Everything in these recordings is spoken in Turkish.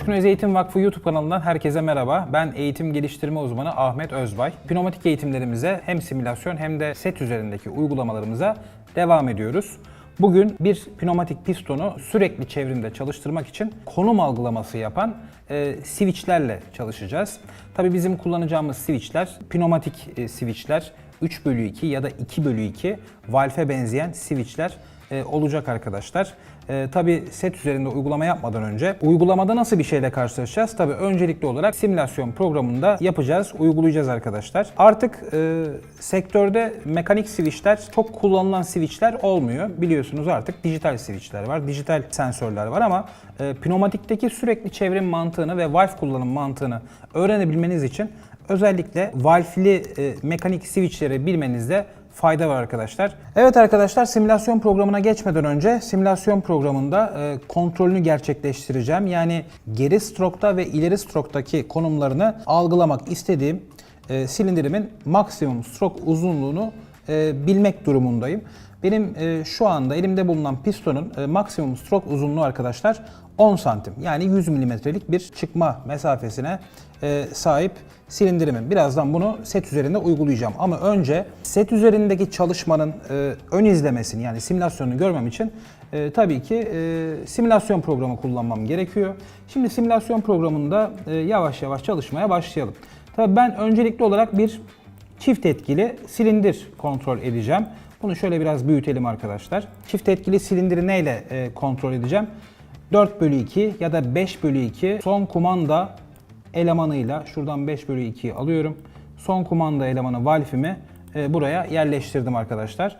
Coşkun Öz Eğitim Vakfı YouTube kanalından herkese merhaba. Ben eğitim geliştirme uzmanı Ahmet Özbay. Pneumatik eğitimlerimize hem simülasyon hem de set üzerindeki uygulamalarımıza devam ediyoruz. Bugün bir pneumatik pistonu sürekli çevrimde çalıştırmak için konum algılaması yapan e, switchlerle çalışacağız. Tabii bizim kullanacağımız switchler pneumatik e, switchler 3 bölü 2 ya da 2 bölü 2 valve benzeyen switchler e, olacak arkadaşlar. E, tabii set üzerinde uygulama yapmadan önce uygulamada nasıl bir şeyle karşılaşacağız? Tabii öncelikli olarak simülasyon programında yapacağız, uygulayacağız arkadaşlar. Artık e, sektörde mekanik switchler çok kullanılan switchler olmuyor. Biliyorsunuz artık dijital switchler var, dijital sensörler var ama e, pneumatikteki sürekli çevrim mantığını ve valve kullanım mantığını öğrenebilmeniz için özellikle valfli e, mekanik switchleri bilmenizde fayda var arkadaşlar. Evet arkadaşlar simülasyon programına geçmeden önce simülasyon programında e, kontrolünü gerçekleştireceğim. Yani geri strokta ve ileri stroktaki konumlarını algılamak istediğim e, silindirimin maksimum stroke uzunluğunu e, bilmek durumundayım. Benim e, şu anda elimde bulunan pistonun e, maksimum stroke uzunluğu arkadaşlar 10 santim. Yani 100 milimetrelik bir çıkma mesafesine sahip silindirimin. Birazdan bunu set üzerinde uygulayacağım. Ama önce set üzerindeki çalışmanın e, ön izlemesini yani simülasyonunu görmem için e, tabii ki e, simülasyon programı kullanmam gerekiyor. Şimdi simülasyon programında e, yavaş yavaş çalışmaya başlayalım. Tabii ben öncelikli olarak bir çift etkili silindir kontrol edeceğim. Bunu şöyle biraz büyütelim arkadaşlar. Çift etkili silindiri neyle e, kontrol edeceğim? 4 bölü 2 ya da 5 bölü 2 son kumanda elemanıyla şuradan 5 bölü 2'yi alıyorum. Son kumanda elemanı valfimi e, buraya yerleştirdim arkadaşlar.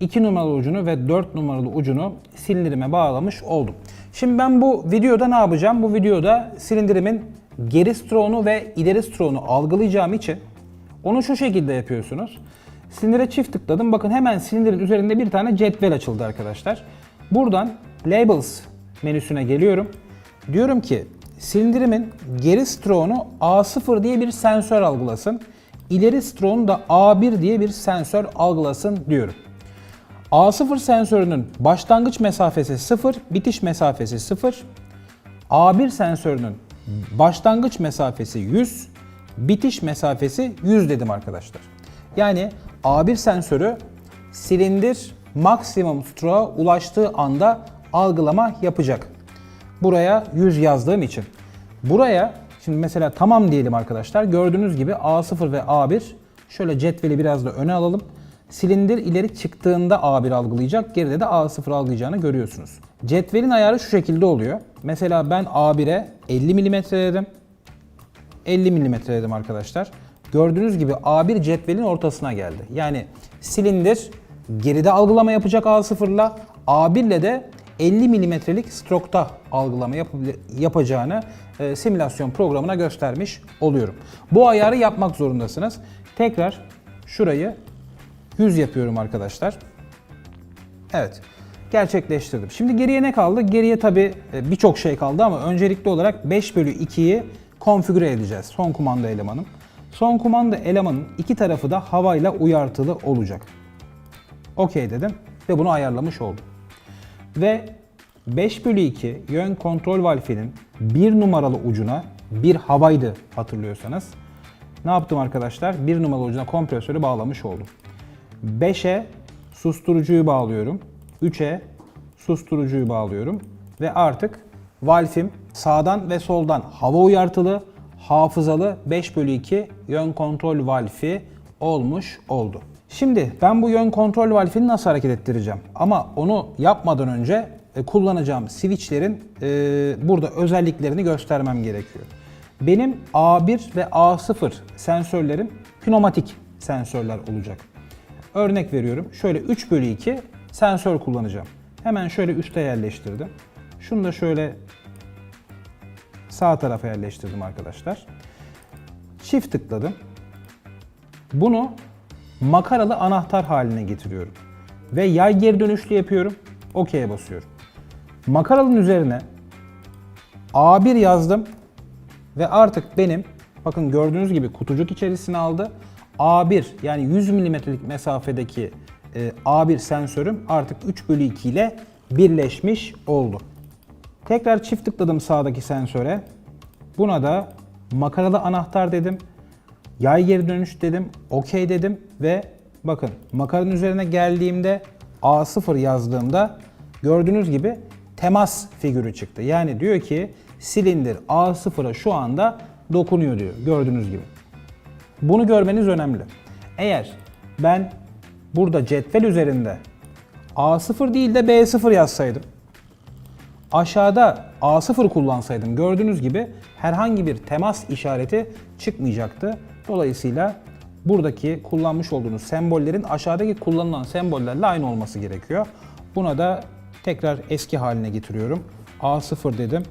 2 numaralı ucunu ve 4 numaralı ucunu silindirime bağlamış oldum. Şimdi ben bu videoda ne yapacağım? Bu videoda silindirimin geri stroğunu ve ileri stroğunu algılayacağım için onu şu şekilde yapıyorsunuz. Silindire çift tıkladım. Bakın hemen silindirin üzerinde bir tane cetvel açıldı arkadaşlar. Buradan Labels menüsüne geliyorum. Diyorum ki silindirimin geri stroğunu A0 diye bir sensör algılasın. İleri stroğunu da A1 diye bir sensör algılasın diyorum. A0 sensörünün başlangıç mesafesi 0, bitiş mesafesi 0. A1 sensörünün başlangıç mesafesi 100, bitiş mesafesi 100 dedim arkadaşlar. Yani A1 sensörü silindir maksimum stroğa ulaştığı anda algılama yapacak. Buraya 100 yazdığım için. Buraya şimdi mesela tamam diyelim arkadaşlar. Gördüğünüz gibi A0 ve A1 şöyle cetveli biraz da öne alalım. Silindir ileri çıktığında A1 algılayacak, geride de A0 algılayacağını görüyorsunuz. Cetvelin ayarı şu şekilde oluyor. Mesela ben A1'e 50 mm dedim. 50 mm dedim arkadaşlar. Gördüğünüz gibi A1 cetvelin ortasına geldi. Yani silindir geride algılama yapacak A0 ile A1 ile de 50 milimetrelik strokta algılama yap yapacağını e, simülasyon programına göstermiş oluyorum. Bu ayarı yapmak zorundasınız. Tekrar şurayı 100 yapıyorum arkadaşlar. Evet gerçekleştirdim. Şimdi geriye ne kaldı? Geriye tabi birçok şey kaldı ama öncelikli olarak 5 bölü 2'yi konfigüre edeceğiz. Son kumanda elemanım. Son kumanda elemanın iki tarafı da havayla uyartılı olacak. Okey dedim ve bunu ayarlamış oldum. Ve 5 bölü 2 yön kontrol valfinin bir numaralı ucuna bir havaydı hatırlıyorsanız. Ne yaptım arkadaşlar? Bir numaralı ucuna kompresörü bağlamış oldum. 5'e susturucuyu bağlıyorum. 3'e susturucuyu bağlıyorum. Ve artık valfim sağdan ve soldan hava uyartılı, hafızalı 5 bölü 2 yön kontrol valfi olmuş oldu. Şimdi ben bu yön kontrol valfini nasıl hareket ettireceğim? Ama onu yapmadan önce e, kullanacağım switchlerin e, burada özelliklerini göstermem gerekiyor. Benim A1 ve A0 sensörlerim pneumatik sensörler olacak. Örnek veriyorum. Şöyle 3 bölü 2 sensör kullanacağım. Hemen şöyle üste yerleştirdim. Şunu da şöyle sağ tarafa yerleştirdim arkadaşlar. Çift tıkladım. Bunu makaralı anahtar haline getiriyorum. Ve yay geri dönüşlü yapıyorum. OK'ye basıyorum. Makaralın üzerine A1 yazdım. Ve artık benim bakın gördüğünüz gibi kutucuk içerisine aldı. A1 yani 100 milimetrelik mesafedeki e, A1 sensörüm artık 3 bölü 2 ile birleşmiş oldu. Tekrar çift tıkladım sağdaki sensöre. Buna da makaralı anahtar dedim. Yay geri dönüş dedim. OK dedim ve bakın makaranın üzerine geldiğimde A0 yazdığımda gördüğünüz gibi temas figürü çıktı. Yani diyor ki silindir A0'a şu anda dokunuyor diyor gördüğünüz gibi. Bunu görmeniz önemli. Eğer ben burada cetvel üzerinde A0 değil de B0 yazsaydım aşağıda A0 kullansaydım gördüğünüz gibi herhangi bir temas işareti çıkmayacaktı. Dolayısıyla buradaki kullanmış olduğunuz sembollerin aşağıdaki kullanılan sembollerle aynı olması gerekiyor. Buna da tekrar eski haline getiriyorum. A0 dedim,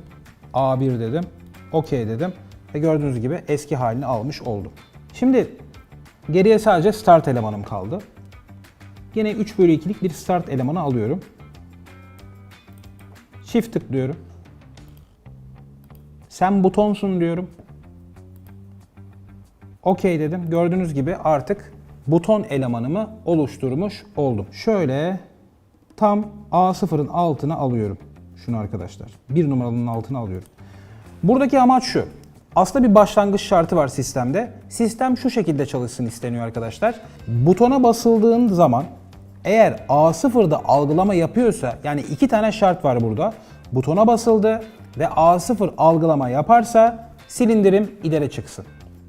A1 dedim, OK dedim ve gördüğünüz gibi eski halini almış oldum. Şimdi geriye sadece start elemanım kaldı. Yine 3 bölü 2'lik bir start elemanı alıyorum. Çift tıklıyorum. Sen butonsun diyorum. OK dedim. Gördüğünüz gibi artık buton elemanımı oluşturmuş oldum. Şöyle tam A0'ın altına alıyorum. Şunu arkadaşlar. Bir numaralının altına alıyorum. Buradaki amaç şu. Aslında bir başlangıç şartı var sistemde. Sistem şu şekilde çalışsın isteniyor arkadaşlar. Butona basıldığın zaman eğer A0'da algılama yapıyorsa yani iki tane şart var burada. Butona basıldı ve A0 algılama yaparsa silindirim ileri çıksın.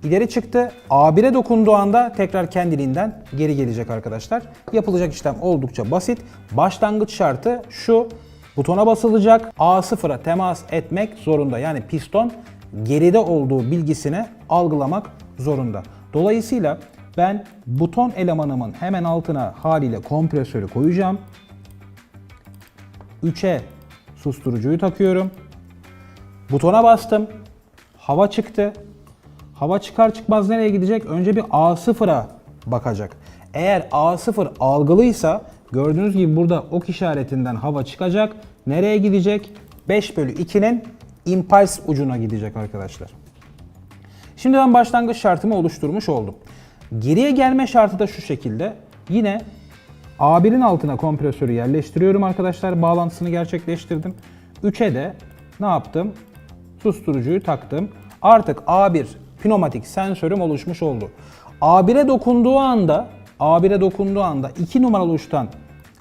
İleri çıktı. A1'e dokunduğu anda tekrar kendiliğinden geri gelecek arkadaşlar. Yapılacak işlem oldukça basit. Başlangıç şartı şu. Butona basılacak. A0'a temas etmek zorunda. Yani piston geride olduğu bilgisini algılamak zorunda. Dolayısıyla ben buton elemanımın hemen altına haliyle kompresörü koyacağım. 3'e susturucuyu takıyorum. Butona bastım. Hava çıktı. Hava çıkar çıkmaz nereye gidecek? Önce bir A0'a bakacak. Eğer A0 algılıysa gördüğünüz gibi burada ok işaretinden hava çıkacak. Nereye gidecek? 5 bölü 2'nin impulse ucuna gidecek arkadaşlar. Şimdi ben başlangıç şartımı oluşturmuş oldum. Geriye gelme şartı da şu şekilde. Yine A1'in altına kompresörü yerleştiriyorum arkadaşlar. Bağlantısını gerçekleştirdim. 3'e de ne yaptım? Susturucuyu taktım. Artık A1 pneumatik sensörüm oluşmuş oldu. A1'e dokunduğu anda A1'e dokunduğu anda 2 numaralı uçtan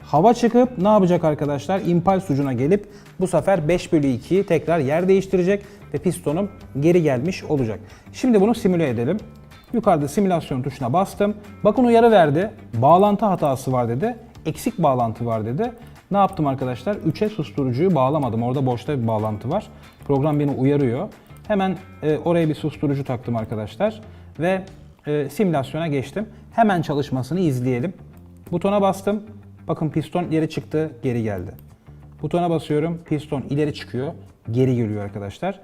hava çıkıp ne yapacak arkadaşlar? Impulse ucuna gelip bu sefer 5 bölü 2'yi tekrar yer değiştirecek ve pistonum geri gelmiş olacak. Şimdi bunu simüle edelim. Yukarıda simülasyon tuşuna bastım. Bakın uyarı verdi. Bağlantı hatası var dedi. Eksik bağlantı var dedi. Ne yaptım arkadaşlar? 3'e susturucuyu bağlamadım. Orada boşta bir bağlantı var. Program beni uyarıyor. Hemen e, oraya bir susturucu taktım arkadaşlar. Ve e, simülasyona geçtim. Hemen çalışmasını izleyelim. Butona bastım. Bakın piston ileri çıktı, geri geldi. Butona basıyorum, piston ileri çıkıyor, geri geliyor arkadaşlar.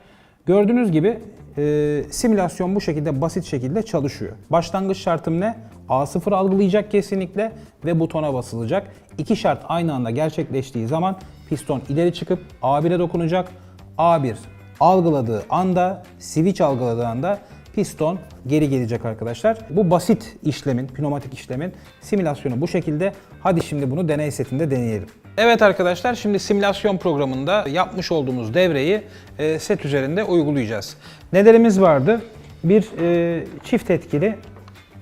Gördüğünüz gibi e, simülasyon bu şekilde basit şekilde çalışıyor. Başlangıç şartım ne? A0 algılayacak kesinlikle ve butona basılacak. İki şart aynı anda gerçekleştiği zaman piston ileri çıkıp A1'e dokunacak. A1 algıladığı anda, switch algıladığı anda piston geri gelecek arkadaşlar. Bu basit işlemin, pneumatik işlemin simülasyonu bu şekilde. Hadi şimdi bunu deney setinde deneyelim. Evet arkadaşlar şimdi simülasyon programında yapmış olduğumuz devreyi e, set üzerinde uygulayacağız. Nelerimiz vardı? Bir e, çift etkili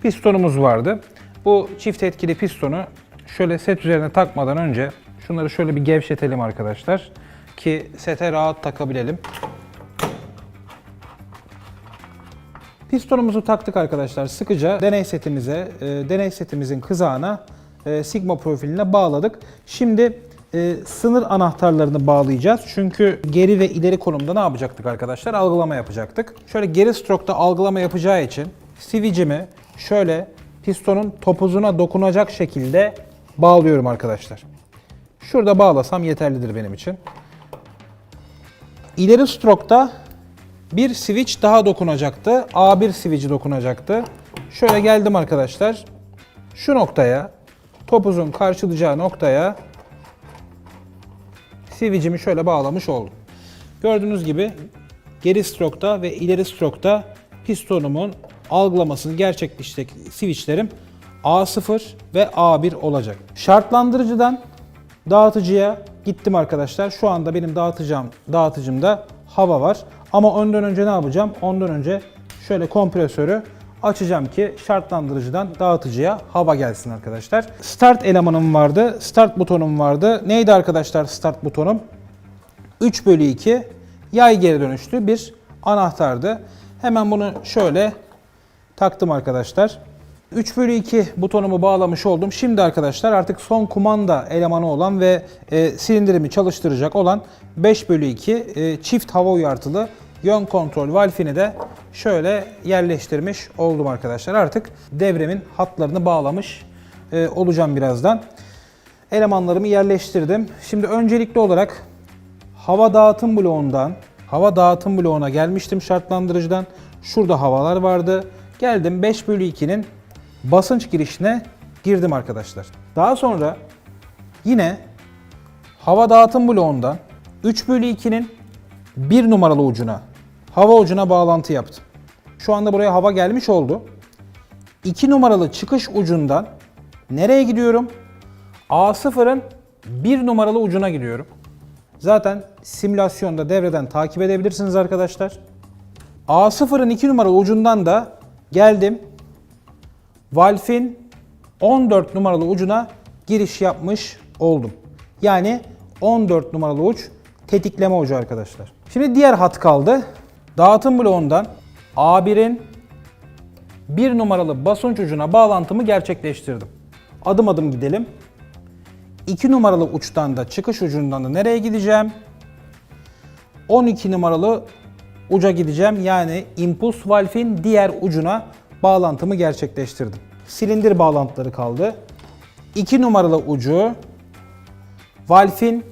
pistonumuz vardı. Bu çift etkili pistonu şöyle set üzerine takmadan önce şunları şöyle bir gevşetelim arkadaşlar ki sete rahat takabilelim. Pistonumuzu taktık arkadaşlar sıkıca deney setimize, e, deney setimizin kızağına e, sigma profiline bağladık. Şimdi e, sınır anahtarlarını bağlayacağız. Çünkü geri ve ileri konumda ne yapacaktık arkadaşlar? Algılama yapacaktık. Şöyle geri stroke'da algılama yapacağı için switch'imi şöyle pistonun topuzuna dokunacak şekilde bağlıyorum arkadaşlar. Şurada bağlasam yeterlidir benim için. İleri stroke'da bir switch daha dokunacaktı. A1 switch'i dokunacaktı. Şöyle geldim arkadaşlar. Şu noktaya, topuzun karşılayacağı noktaya switch'imi şöyle bağlamış oldum. Gördüğünüz gibi geri stroke'da ve ileri stroke'da pistonumun algılamasını gerçekleştirecek switch'lerim A0 ve A1 olacak. Şartlandırıcıdan Dağıtıcıya gittim arkadaşlar. Şu anda benim dağıtacağım dağıtıcımda hava var. Ama ondan önce ne yapacağım? Ondan önce şöyle kompresörü açacağım ki şartlandırıcıdan dağıtıcıya hava gelsin arkadaşlar. Start elemanım vardı. Start butonum vardı. Neydi arkadaşlar start butonum? 3 bölü 2 yay geri dönüşlü bir anahtardı. Hemen bunu şöyle taktım arkadaşlar. 3 bölü 2 butonumu bağlamış oldum. Şimdi arkadaşlar artık son kumanda elemanı olan ve e, silindirimi çalıştıracak olan 5 bölü 2 e, çift hava uyartılı yön kontrol valfini de şöyle yerleştirmiş oldum arkadaşlar. Artık devremin hatlarını bağlamış e, olacağım birazdan. Elemanlarımı yerleştirdim. Şimdi öncelikli olarak hava dağıtım bloğundan hava dağıtım bloğuna gelmiştim şartlandırıcıdan. Şurada havalar vardı. Geldim 5 bölü 2'nin basınç girişine girdim arkadaşlar. Daha sonra yine hava dağıtım bloğundan 3 bölü 2'nin 1 numaralı ucuna hava ucuna bağlantı yaptım. Şu anda buraya hava gelmiş oldu. 2 numaralı çıkış ucundan nereye gidiyorum? A0'ın 1 numaralı ucuna gidiyorum. Zaten simülasyonda devreden takip edebilirsiniz arkadaşlar. A0'ın 2 numaralı ucundan da geldim. Valve'in 14 numaralı ucuna giriş yapmış oldum. Yani 14 numaralı uç tetikleme ucu arkadaşlar. Şimdi diğer hat kaldı. Dağıtım bloğundan A1'in 1 numaralı basınç ucuna bağlantımı gerçekleştirdim. Adım adım gidelim. 2 numaralı uçtan da çıkış ucundan da nereye gideceğim? 12 numaralı uca gideceğim. Yani impuls valfin diğer ucuna bağlantımı gerçekleştirdim. Silindir bağlantıları kaldı. 2 numaralı ucu valfin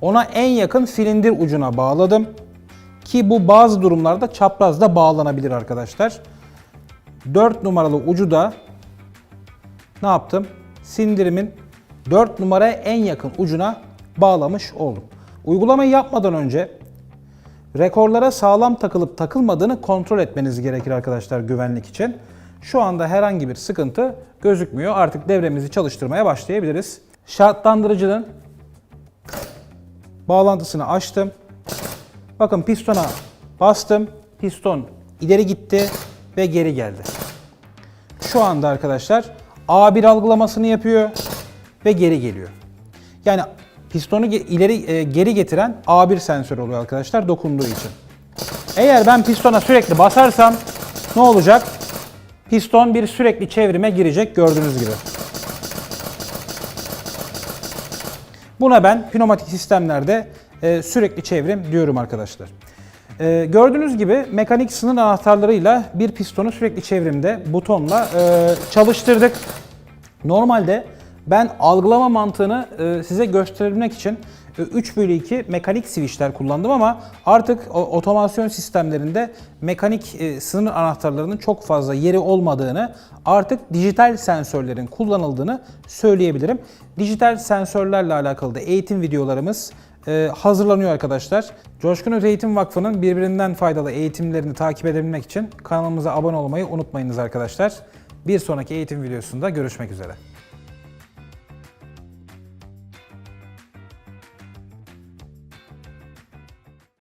ona en yakın silindir ucuna bağladım. Ki bu bazı durumlarda çaprazda bağlanabilir arkadaşlar. 4 numaralı ucu da ne yaptım? Sindirimin 4 numaraya en yakın ucuna bağlamış oldum. Uygulamayı yapmadan önce rekorlara sağlam takılıp takılmadığını kontrol etmeniz gerekir arkadaşlar güvenlik için. Şu anda herhangi bir sıkıntı gözükmüyor. Artık devremizi çalıştırmaya başlayabiliriz. Şartlandırıcının bağlantısını açtım. Bakın pistona bastım. Piston ileri gitti ve geri geldi. Şu anda arkadaşlar A1 algılamasını yapıyor ve geri geliyor. Yani pistonu ileri e, geri getiren A1 sensör oluyor arkadaşlar dokunduğu için. Eğer ben pistona sürekli basarsam ne olacak? Piston bir sürekli çevrime girecek gördüğünüz gibi. Buna ben pneumatik sistemlerde e, sürekli çevrim diyorum arkadaşlar. E, gördüğünüz gibi mekanik sınır anahtarlarıyla bir pistonu sürekli çevrimde butonla e, çalıştırdık. Normalde ben algılama mantığını e, size gösterebilmek için e, 3 bölü 2 mekanik switchler kullandım ama artık otomasyon sistemlerinde mekanik e, sınır anahtarlarının çok fazla yeri olmadığını, artık dijital sensörlerin kullanıldığını söyleyebilirim. Dijital sensörlerle alakalı da eğitim videolarımız e, hazırlanıyor arkadaşlar. Coşkun Öz Eğitim Vakfı'nın birbirinden faydalı eğitimlerini takip edebilmek için kanalımıza abone olmayı unutmayınız arkadaşlar. Bir sonraki eğitim videosunda görüşmek üzere.